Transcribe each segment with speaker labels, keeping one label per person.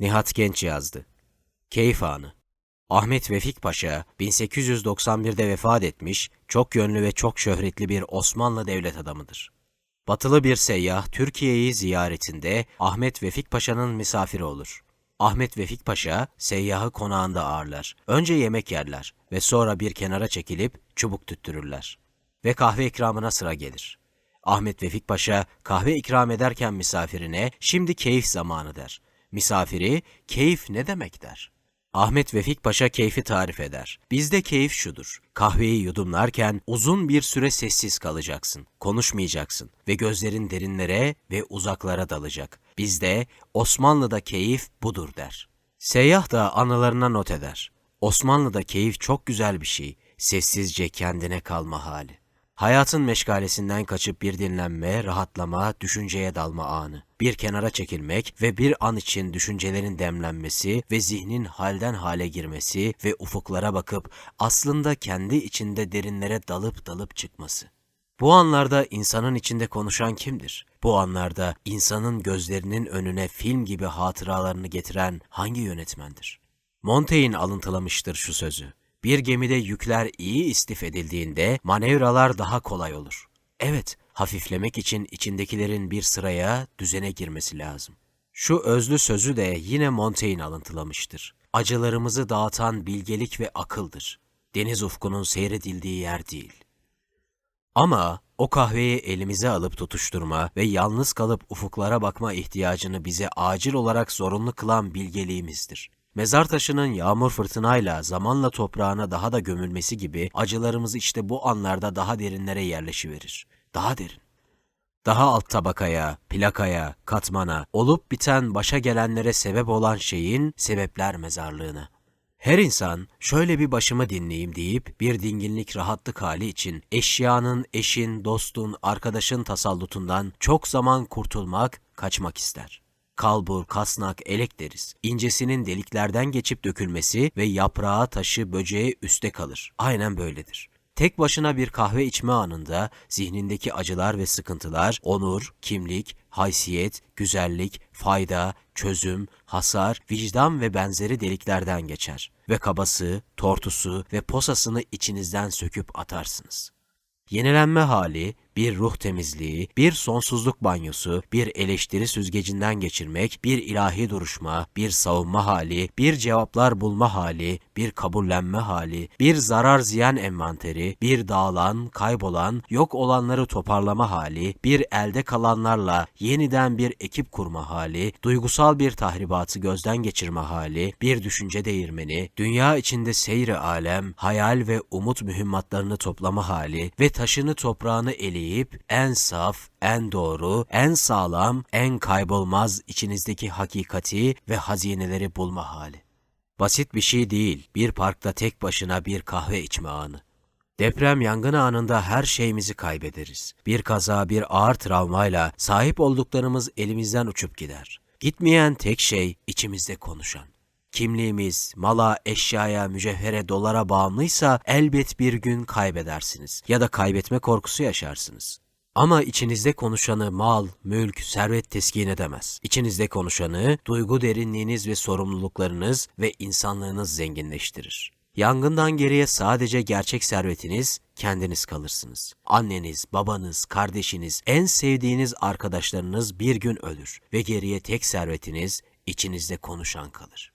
Speaker 1: Nihat Genç yazdı. Keyif Anı Ahmet Vefik Paşa 1891'de vefat etmiş, çok yönlü ve çok şöhretli bir Osmanlı devlet adamıdır. Batılı bir seyyah Türkiye'yi ziyaretinde Ahmet Vefik Paşa'nın misafiri olur. Ahmet Vefik Paşa seyyahı konağında ağırlar. Önce yemek yerler ve sonra bir kenara çekilip çubuk tüttürürler. Ve kahve ikramına sıra gelir. Ahmet Vefik Paşa kahve ikram ederken misafirine şimdi keyif zamanı der. Misafiri keyif ne demek der. Ahmet Vefik Paşa keyfi tarif eder. Bizde keyif şudur. Kahveyi yudumlarken uzun bir süre sessiz kalacaksın. Konuşmayacaksın ve gözlerin derinlere ve uzaklara dalacak. Bizde Osmanlı'da keyif budur der. Seyyah da anılarına not eder. Osmanlı'da keyif çok güzel bir şey. Sessizce kendine kalma hali. Hayatın meşgalesinden kaçıp bir dinlenme, rahatlama, düşünceye dalma anı. Bir kenara çekilmek ve bir an için düşüncelerin demlenmesi ve zihnin halden hale girmesi ve ufuklara bakıp aslında kendi içinde derinlere dalıp dalıp çıkması. Bu anlarda insanın içinde konuşan kimdir? Bu anlarda insanın gözlerinin önüne film gibi hatıralarını getiren hangi yönetmendir? Montaigne alıntılamıştır şu sözü. Bir gemide yükler iyi istif edildiğinde manevralar daha kolay olur. Evet, hafiflemek için içindekilerin bir sıraya, düzene girmesi lazım. Şu özlü sözü de yine Montaigne alıntılamıştır. Acılarımızı dağıtan bilgelik ve akıldır. Deniz ufkunun seyredildiği yer değil. Ama o kahveyi elimize alıp tutuşturma ve yalnız kalıp ufuklara bakma ihtiyacını bize acil olarak zorunlu kılan bilgeliğimizdir. Mezar taşının yağmur fırtınayla zamanla toprağına daha da gömülmesi gibi acılarımız işte bu anlarda daha derinlere yerleşiverir. Daha derin. Daha alt tabakaya, plakaya, katmana, olup biten başa gelenlere sebep olan şeyin sebepler mezarlığına. Her insan şöyle bir başımı dinleyeyim deyip bir dinginlik rahatlık hali için eşyanın, eşin, dostun, arkadaşın tasallutundan çok zaman kurtulmak, kaçmak ister. Kalbur, kasnak, elek deriz. İncesinin deliklerden geçip dökülmesi ve yaprağı, taşı, böceği üste kalır. Aynen böyledir. Tek başına bir kahve içme anında zihnindeki acılar ve sıkıntılar, onur, kimlik, haysiyet, güzellik, fayda, çözüm, hasar, vicdan ve benzeri deliklerden geçer. Ve kabası, tortusu ve posasını içinizden söküp atarsınız. Yenilenme hali, bir ruh temizliği, bir sonsuzluk banyosu, bir eleştiri süzgecinden geçirmek, bir ilahi duruşma, bir savunma hali, bir cevaplar bulma hali, bir kabullenme hali, bir zarar ziyan envanteri, bir dağılan, kaybolan, yok olanları toparlama hali, bir elde kalanlarla yeniden bir ekip kurma hali, duygusal bir tahribatı gözden geçirme hali, bir düşünce değirmeni, dünya içinde seyri alem, hayal ve umut mühimmatlarını toplama hali ve taşını toprağını eli dinleyip en saf, en doğru, en sağlam, en kaybolmaz içinizdeki hakikati ve hazineleri bulma hali. Basit bir şey değil, bir parkta tek başına bir kahve içme anı. Deprem yangın anında her şeyimizi kaybederiz. Bir kaza, bir ağır travmayla sahip olduklarımız elimizden uçup gider. Gitmeyen tek şey içimizde konuşan. Kimliğimiz, mala, eşyaya, mücevhere, dolara bağımlıysa elbet bir gün kaybedersiniz ya da kaybetme korkusu yaşarsınız. Ama içinizde konuşanı mal, mülk, servet teskin edemez. İçinizde konuşanı duygu derinliğiniz ve sorumluluklarınız ve insanlığınız zenginleştirir. Yangından geriye sadece gerçek servetiniz, kendiniz kalırsınız. Anneniz, babanız, kardeşiniz, en sevdiğiniz arkadaşlarınız bir gün ölür ve geriye tek servetiniz, içinizde konuşan kalır.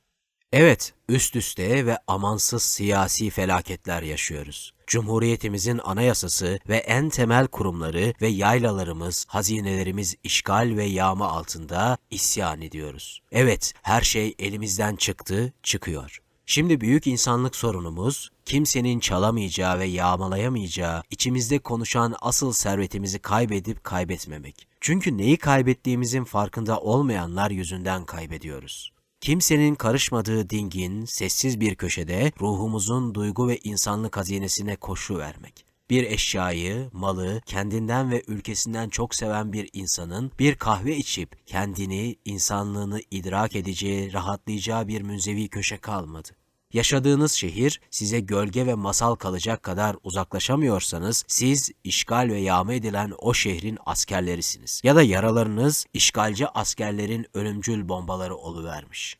Speaker 1: Evet, üst üste ve amansız siyasi felaketler yaşıyoruz. Cumhuriyetimizin anayasası ve en temel kurumları ve yaylalarımız, hazinelerimiz işgal ve yağma altında isyan ediyoruz. Evet, her şey elimizden çıktı, çıkıyor. Şimdi büyük insanlık sorunumuz, kimsenin çalamayacağı ve yağmalayamayacağı, içimizde konuşan asıl servetimizi kaybedip kaybetmemek. Çünkü neyi kaybettiğimizin farkında olmayanlar yüzünden kaybediyoruz. Kimsenin karışmadığı dingin, sessiz bir köşede ruhumuzun duygu ve insanlık hazinesine koşu vermek. Bir eşyayı, malı, kendinden ve ülkesinden çok seven bir insanın bir kahve içip kendini, insanlığını idrak edeceği, rahatlayacağı bir münzevi köşe kalmadı. Yaşadığınız şehir size gölge ve masal kalacak kadar uzaklaşamıyorsanız siz işgal ve yağma edilen o şehrin askerlerisiniz. Ya da yaralarınız işgalci askerlerin ölümcül bombaları oluvermiş.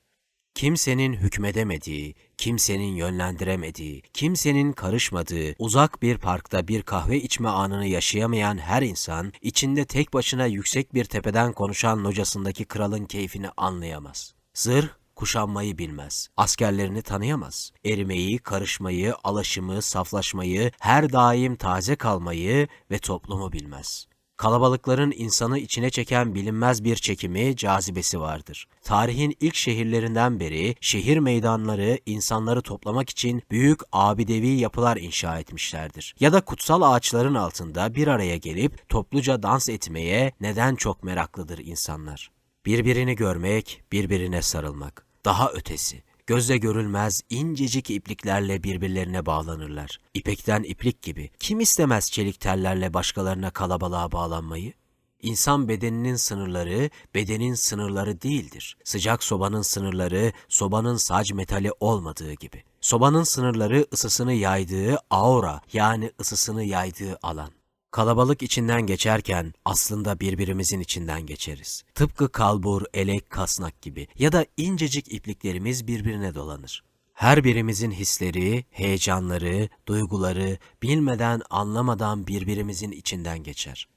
Speaker 1: kimsenin hükmedemediği, kimsenin yönlendiremediği, kimsenin karışmadığı, uzak bir parkta bir kahve içme anını yaşayamayan her insan, içinde tek başına yüksek bir tepeden konuşan locasındaki kralın keyfini anlayamaz. Zırh, kuşanmayı bilmez. Askerlerini tanıyamaz. Erimeyi, karışmayı, alaşımı, saflaşmayı, her daim taze kalmayı ve toplumu bilmez. Kalabalıkların insanı içine çeken bilinmez bir çekimi, cazibesi vardır. Tarihin ilk şehirlerinden beri şehir meydanları insanları toplamak için büyük abidevi yapılar inşa etmişlerdir. Ya da kutsal ağaçların altında bir araya gelip topluca dans etmeye neden çok meraklıdır insanlar. Birbirini görmek, birbirine sarılmak. Daha ötesi. Gözle görülmez incecik ipliklerle birbirlerine bağlanırlar. İpekten iplik gibi. Kim istemez çelik tellerle başkalarına kalabalığa bağlanmayı? İnsan bedeninin sınırları, bedenin sınırları değildir. Sıcak sobanın sınırları, sobanın sac metali olmadığı gibi. Sobanın sınırları ısısını yaydığı aura yani ısısını yaydığı alan. Kalabalık içinden geçerken aslında birbirimizin içinden geçeriz. Tıpkı kalbur, elek, kasnak gibi ya da incecik ipliklerimiz birbirine dolanır. Her birimizin hisleri, heyecanları, duyguları bilmeden anlamadan birbirimizin içinden geçer.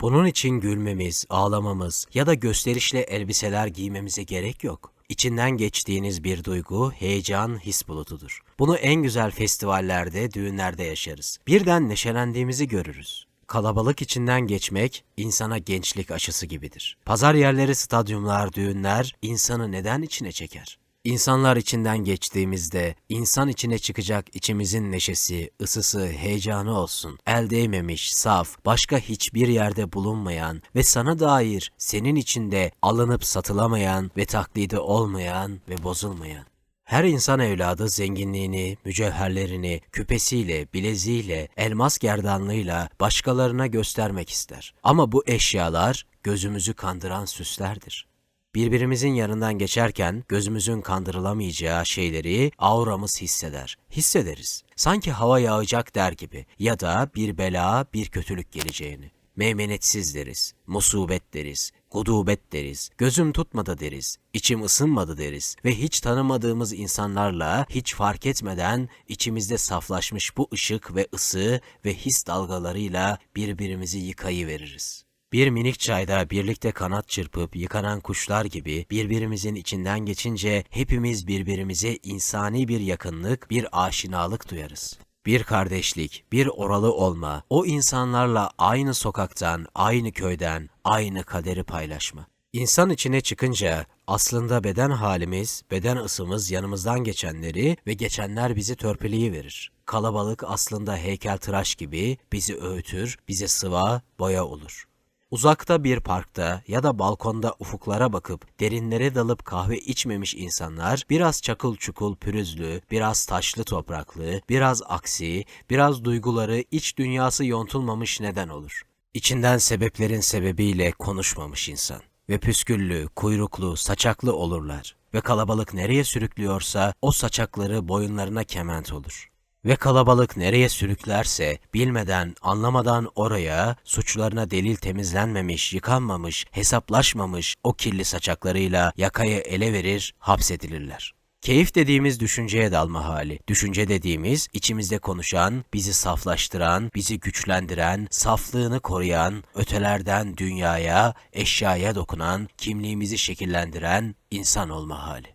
Speaker 1: Bunun için gülmemiz, ağlamamız ya da gösterişle elbiseler giymemize gerek yok. İçinden geçtiğiniz bir duygu, heyecan, his bulutudur. Bunu en güzel festivallerde, düğünlerde yaşarız. Birden neşelendiğimizi görürüz. Kalabalık içinden geçmek insana gençlik aşısı gibidir. Pazar yerleri, stadyumlar, düğünler insanı neden içine çeker? İnsanlar içinden geçtiğimizde insan içine çıkacak içimizin neşesi, ısısı, heyecanı olsun. El değmemiş, saf, başka hiçbir yerde bulunmayan ve sana dair senin içinde alınıp satılamayan ve taklidi olmayan ve bozulmayan. Her insan evladı zenginliğini, mücevherlerini, küpesiyle, bileziğiyle, elmas gerdanlığıyla başkalarına göstermek ister. Ama bu eşyalar gözümüzü kandıran süslerdir. Birbirimizin yanından geçerken gözümüzün kandırılamayacağı şeyleri auramız hisseder. Hissederiz. Sanki hava yağacak der gibi ya da bir bela, bir kötülük geleceğini. Meymenetsiz deriz, musibet deriz, gudubet deriz, gözüm tutmadı deriz, içim ısınmadı deriz ve hiç tanımadığımız insanlarla hiç fark etmeden içimizde saflaşmış bu ışık ve ısı ve his dalgalarıyla birbirimizi yıkayıveririz. Bir minik çayda birlikte kanat çırpıp yıkanan kuşlar gibi birbirimizin içinden geçince hepimiz birbirimize insani bir yakınlık, bir aşinalık duyarız. Bir kardeşlik, bir oralı olma, o insanlarla aynı sokaktan, aynı köyden, aynı kaderi paylaşma. İnsan içine çıkınca aslında beden halimiz, beden ısımız yanımızdan geçenleri ve geçenler bizi törpüleyiverir. Kalabalık aslında heykeltıraş gibi bizi öğütür, bize sıva, boya olur. Uzakta bir parkta ya da balkonda ufuklara bakıp derinlere dalıp kahve içmemiş insanlar biraz çakıl çukul pürüzlü, biraz taşlı topraklı, biraz aksi, biraz duyguları iç dünyası yontulmamış neden olur. İçinden sebeplerin sebebiyle konuşmamış insan ve püsküllü, kuyruklu, saçaklı olurlar ve kalabalık nereye sürüklüyorsa o saçakları boyunlarına kement olur. Ve kalabalık nereye sürüklerse bilmeden, anlamadan oraya suçlarına delil temizlenmemiş, yıkanmamış, hesaplaşmamış o kirli saçaklarıyla yakaya ele verir, hapsedilirler. Keyif dediğimiz düşünceye dalma hali. Düşünce dediğimiz içimizde konuşan, bizi saflaştıran, bizi güçlendiren, saflığını koruyan, ötelerden dünyaya, eşyaya dokunan, kimliğimizi şekillendiren insan olma hali.